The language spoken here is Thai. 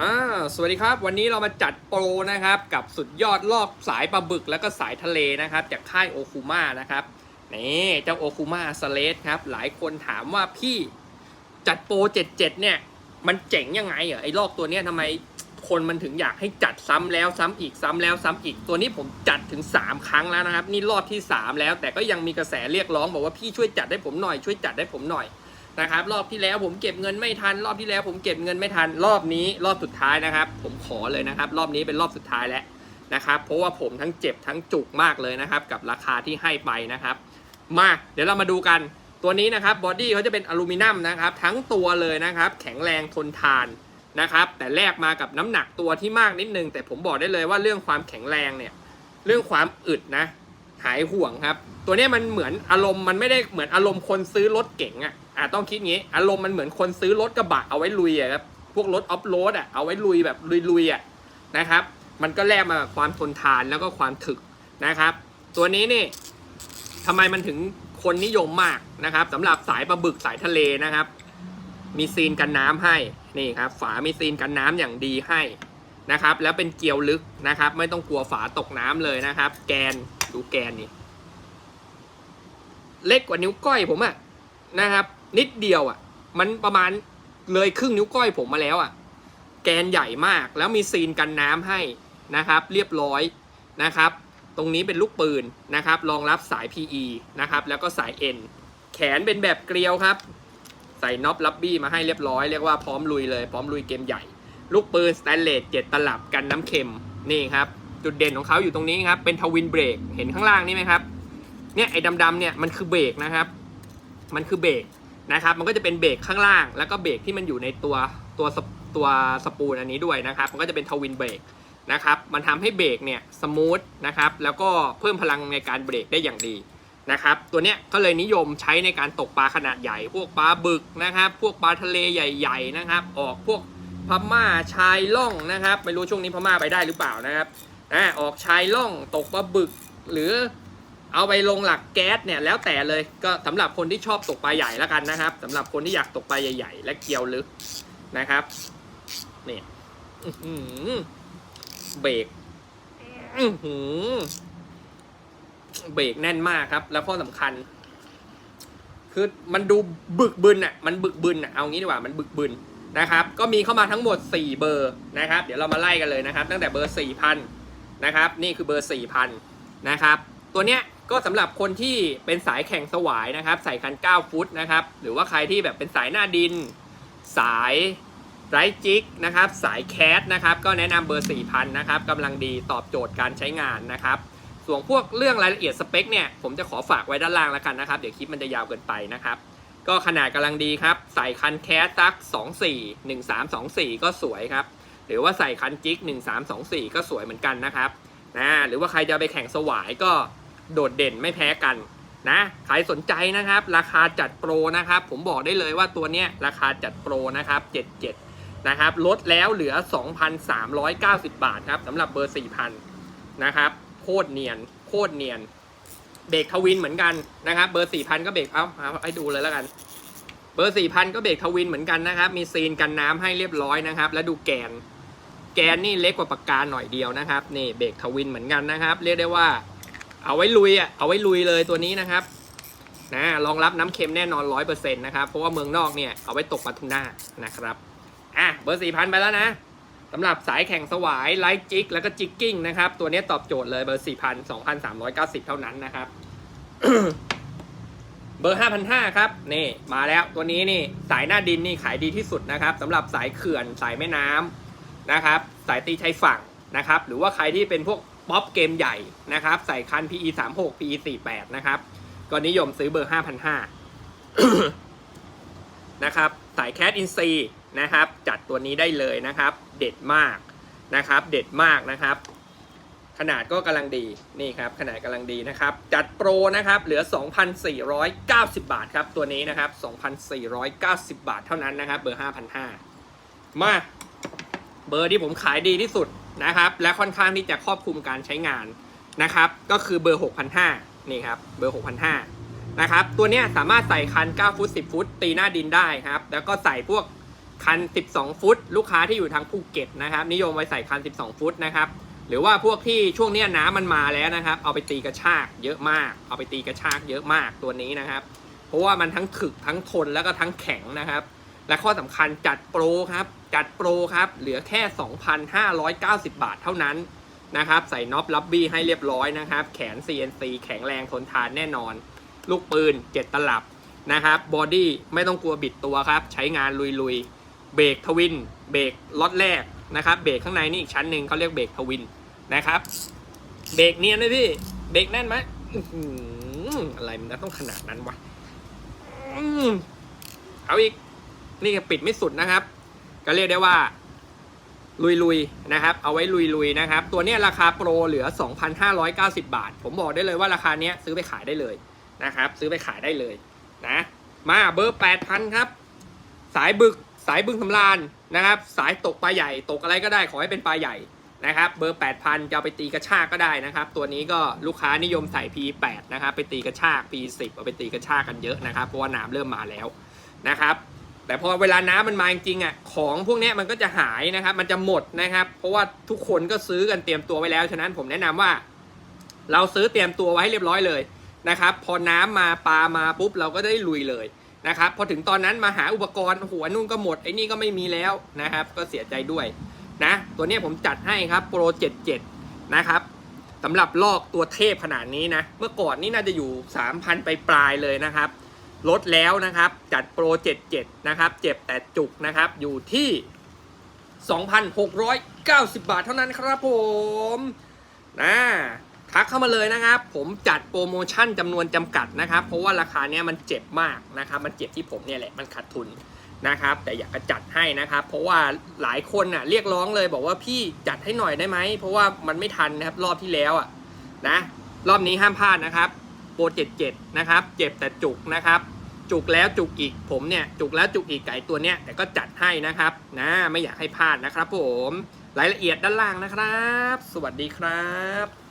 อ่าสวัสดีครับ วันนี้เรามาจัดโปรนะครับ กับสุดยอดลอกสายปลาบึกแล้วก็สายทะเลนะครับ จากค่ายโอคูมานะครับ นี่เจ้าโอคูมาสเลสครับ หลายคนถามว่าพี่จัดโปร77 เนี่ย มันเจ๋งยังไงเหรอไอ้ลอกตัวเนี้ยทำไมคนมันถึงอยากให้จัดซ้ำแล้วซ้ำอีกซ้ำแล้วซ้ำอีกตัวนี้ผมจัดถึง 3 ครั้งแล้วนะครับ นี่รอบที่ 3 แล้ว แต่ก็ยังมีกระแสเรียกร้องบอกว่าพี่ช่วยจัดให้ผมหน่อยช่วยจัดให้ผมหน่อย นะครับ รอบที่แล้วผมเก็บเงินไม่ทัน รอบที่แล้วผมเก็บเงินไม่ทัน รอบนี้รอบสุดท้ายนะครับ ผมขอเลยนะครับ รอบนี้เป็นรอบสุดท้ายแล้วนะครับ เพราะว่าผมทั้งเจ็บทั้งจุกมากเลยนะครับ กับราคาที่ให้ไปนะครับ มาเดี๋ยวเรามาดูกันตัวนี้นะครับบอดี้เขาจะเป็นอลูมิเนียมนะครับ ทั้งตัวเลยนะครับ แข็งแรงทนทานนะครับ แต่แลกมากับน้ำหนักตัวที่มากนิดนึง แต่ผมบอกได้เลยว่าเรื่องความแข็งแรงเนี่ย เรื่องความอึดนะหายห่วงครับ ตัวนี้มันเหมือนอารมณ์มันไม่ได้เหมือนอารมณ์คนซื้อรถเก๋งอะ อะต้องคิดงี้ อารมณ์มันเหมือนคนซื้อรถกระบะเอาไว้ลุยอะครับพวกรถออฟโรดอะเอาไว้ลุยแบบลุยๆอะนะครับ มันก็แลกมาความทนทานแล้วก็ความถึกนะครับ ตัวนี้นี่ทำไมมันถึงคนนิยมมากนะครับสำหรับสายปลาบึกสายทะเลนะครับ มีซีนกันน้ำให้นี่ครับ ฝามีซีนกันน้ำอย่างดีให้นะครับ แล้วเป็นเกลียวลึกนะครับ ไม่ต้องกลัวฝาตกน้ำเลยนะครับ แกนดูแกนนี่เล็กกว่านิ้วก้อยผมอะนะครับ นิดเดียวอะมันประมาณเลยครึ่งนิ้วก้อยผมมาแล้วอะ แกนใหญ่มากแล้วมีซีนกันน้ำให้นะครับ เรียบร้อยนะครับ ตรงนี้เป็นลูกปืนนะครับ รองรับสาย PE นะครับ แล้วก็สาย N แขนเป็นแบบเกลียวครับ ใส่น็อปลับบี้มาให้เรียบร้อยเรียกว่าพร้อมลุยเลยพร้อมลุยเกมใหญ่ ลูกปืนสแตนเลสเจ็ดตลับกันน้ำเค็มนี่ครับ จุดเด่นของเขาอยู่ตรงนี้ครับ เป็นทวินเบรกเห็นข้างล่างนี่ไหมครับเนี่ยไอ้ดำๆเนี่ยมันคือเบรกนะครับ มันคือเบรก นะครับ มันก็จะเป็นเบรกข้างล่าง แล้วก็เบรกที่มันอยู่ในตัวตัวสปตัวสปูลอันนี้ด้วยนะครับ มันก็จะเป็นทวินเบรกนะครับ มันทำให้เบรกเนี่ยสมูทนะครับ แล้วก็เพิ่มพลังในการเบรกได้อย่างดีนะครับ ตัวเนี้ยก็เลยนิยมใช้ในการตกปลาขนาดใหญ่ พวกปลาบึกนะครับ พวกปลาทะเลใหญ่ๆนะครับ ออกพวกพม่าชายล่องนะครับ ไม่รู้ช่วงนี้พม่าไปได้หรือเปล่านะครับอ่าออกชายล่องตกปลาบึกหรือ เอาไปลงหลักแก๊สเนี่ยแล้วแต่เลยก็สำหรับคนที่ชอบตกปลาใหญ่แล้วกันนะครับสำหรับคนที่อยากตกปลาใหญ่ ๆ และเกี่ยวลึกนะครับนี่เบรกเบรกแน่นมากครับ แล้วข้อสำคัญ คือมันดูบึกบึนอะ มันบึกบึนอะเอางี้ดีกว่ามันบึกบึนนะครับ ก็มีเข้ามาทั้งหมด 4 เบอร์นะครับ เดี๋ยวเรามาไล่กันเลยนะครับ ตั้งแต่เบอร์4,000นะครับ นี่คือเบอร์4,000นะครับ ตัวเนี้ย ก็สำหรับคนที่เป็นสายแข่งสวายนะครับ ใส่คัน 9 ฟุตนะครับ หรือว่าใครที่แบบเป็นสายหน้าดิน สายไรจิกนะครับ สายแคสนะครับ ก็แนะนำเบอร์ 4,000 นะครับกำลังดีตอบโจทย์การใช้งานนะครับ ส่วนพวกเรื่องรายละเอียดสเปคเนี่ยผมจะขอฝากไว้ด้านล่างแล้วกันนะครับ เดี๋ยวคลิปมันจะยาวเกินไปนะครับ ก็ขนาดกำลังดีครับ ใส่คันแคสซัก 24 1324 ก็สวยครับ หรือว่าใส่คันจิก1324 ก็สวยเหมือนกันนะครับนะหรือว่าใครจะไปแข่งสวายก็ โดดเด่นไม่แพ้กันนะใครสนใจนะครับ ราคาจัดโปรนะครับ ผมบอกได้เลยว่าตัวเนี้ยราคาจัดโปรนะครับ 77 นะครับ ลดแล้วเหลือ 2,390 บาทครับสำหรับเบอร์ 4,000 นะครับ โคตรเนียน โคตรเนียน เบรกทวินเหมือนกันนะครับ เบอร์ 4,000 ก็เบรกเอาเอาให้ดูเลยแล้วกัน เบอร์ 4,000 ก็เบรกทวินเหมือนกันนะครับ มีซีนกันน้ำให้เรียบร้อยนะครับ แล้วดูแกน แกนนี่เล็กกว่าปากกาหน่อยเดียวนะครับ นี่เบรกทวินเหมือนกันนะครับ เรียกได้ว่า เอาไว้ลุยอะเอาไว้ลุยเลยตัวนี้นะครับนะรองรับน้ำเค็มแน่นอนร้อยเปอร์เซ็นต์นะครับเพราะว่าเมืองนอกเนี่ยเอาไว้ตกปลาทูน่านะครับอะเบอร์สี่พันไปแล้วนะสำหรับสายแข่งสวายไลท์จิกแล้วก็จิกกิ้งนะครับ ตัวนี้ตอบโจทย์เลยเบอร์สี่พันสองพันสามร้อยเก้าสิบเท่านั้นนะครับ เบอร์5,500ครับนี่มาแล้วตัวนี้นี่สายหน้าดินนี่ขายดีที่สุดนะครับสำหรับสายเขื่อนสายแม่น้ำนะครับ สายตีชายฝั่งนะครับ หรือว่าใครที่เป็นพวก ป๊อปเกมใหญ่นะครับ ใส่คัน PE 3 6 PE 4 8นะครับ ก็นิยมซื้อเบอร์ 5,500นะครับ สายแคทอินซีนะครับ จัดตัวนี้ได้เลยนะครับ เด็ดมากนะครับ เด็ดมากนะครับ ขนาดก็กำลังดีนี่ครับ ขนาดกำลังดีนะครับ จัดโปรนะครับ เหลือ 2,490 บาทครับ ตัวนี้นะครับ 2,490 บาทเท่านั้นนะครับ เบอร์ 5,500มา เบอร์ที่ผมขายดีที่สุด นะครับ และค่อนข้างที่จะครอบคลุมการใช้งานนะครับ ก็คือเบอร์ 6,500นี่ครับ เบอร์ 6,500นะครับ ตัวนี้สามารถใส่คัน 9 ฟุต 10 ฟุต ตีหน้าดินได้ครับ แล้วก็ใส่พวกคัน 12 ฟุต ลูกค้าที่อยู่ทางภูเก็ตนะครับ นิยมไว้ใส่คัน 12 ฟุตนะครับ หรือว่าพวกที่ช่วงนี้น้ำมันมาแล้วนะครับ เอาไปตีกระชากเยอะมาก เอาไปตีกระชากเยอะมากตัวนี้นะครับ เพราะว่ามันทั้งถึกทั้งทนแล้วก็ทั้งแข็งนะครับ และข้อสำคัญจัดโปรครับ จัดโปรครับ เหลือแค่ 2,590 บาทเท่านั้นนะครับ ใส่น็อปลับบี้ให้เรียบร้อยนะครับ แขน CNC แข็งแรงทนทานแน่นอน ลูกปืน 7 ตลับนะครับ บอดี้ไม่ต้องกลัวบิดตัวครับ ใช้งานลุยๆ เบรกทวิน เบรกล็อตแรกนะครับ เบรกข้างในนี่อีกชั้นหนึ่งเขาเรียกเบรกทวินนะครับ เบรกเนียนเลยพี่ เบรกแน่นไหมอะไรมันต้องขนาดนั้นวะเอาอีก นี่ปิดไม่สุดนะครับ ก็เรียกได้ว่าลุยๆนะครับ เอาไว้ลุยๆนะครับ ตัวนี้ราคาโปรเหลือ 2,590 บาท ผมบอกได้เลยว่าราคาเนี้ยซื้อไปขายได้เลยนะครับ ซื้อไปขายได้เลยนะ มาเบอร์ 8,000 ครับ สายบึกสายบึงสำรานนะครับ สายตกปลาใหญ่ตกอะไรก็ได้ขอให้เป็นปลาใหญ่นะครับ เบอร์ 8,000 จะเอาไปตีกระชากก็ได้นะครับ ตัวนี้ก็ลูกค้านิยมใส่ P8 นะครับ ไปตีกระชาก P10 เอาไปตีกระชากกันเยอะนะครับ เพราะว่าน้ำเริ่มมาแล้วนะครับ แต่พอเวลาน้ำมันมาจริงๆอะของพวกนี้มันก็จะหายนะครับ มันจะหมดนะครับ เพราะว่าทุกคนก็ซื้อกันเตรียมตัวไว้แล้ว ฉะนั้นผมแนะนำว่า เราซื้อเตรียมตัวไว้ให้เรียบร้อยเลยนะครับ พอน้ำมาปลามาปุ๊บเราก็ได้ลุยเลยนะครับ พอถึงตอนนั้นมาหาอุปกรณ์หัวนู่นก็หมดไอ้นี่ก็ไม่มีแล้วนะครับ ก็เสียใจด้วยนะ ตัวนี้ผมจัดให้ครับโปร77นะครับสำหรับลอกตัวเทพขนาดนี้นะ เมื่อก่อนนี่น่าจะอยู่ 3,000 ไปปลายเลยนะครับ ลดแล้วนะครับ จัดโปร 77 นะครับ เจ็บแต่จุกนะครับ อยู่ที่ 2,690 บาทเท่านั้นครับผมนะทักเข้ามาเลยนะครับ ผมจัดโปรโมชั่นจำนวนจำกัดนะครับ เพราะว่าราคาเนี้ยมันเจ็บมากนะครับ มันเจ็บที่ผมเนี่ยแหละ มันขาดทุนนะครับ แต่อยากจะจัดให้นะครับ เพราะว่าหลายคนน่ะเรียกร้องเลยบอกว่าพี่จัดให้หน่อยได้ไหม เพราะว่ามันไม่ทันนะครับ รอบที่แล้วอะนะ รอบนี้ห้ามพลาดนะครับ โปร 77 นะครับ เจ็บแต่จุกนะครับ จุกแล้วจุกอีกผมเนี่ยจุกแล้วจุกอีกไก่ตัวเนี้ยแต่ก็จัดให้นะครับนะไม่อยากให้พลาดนะครับผมรายละเอียดด้านล่างนะครับ สวัสดีครับ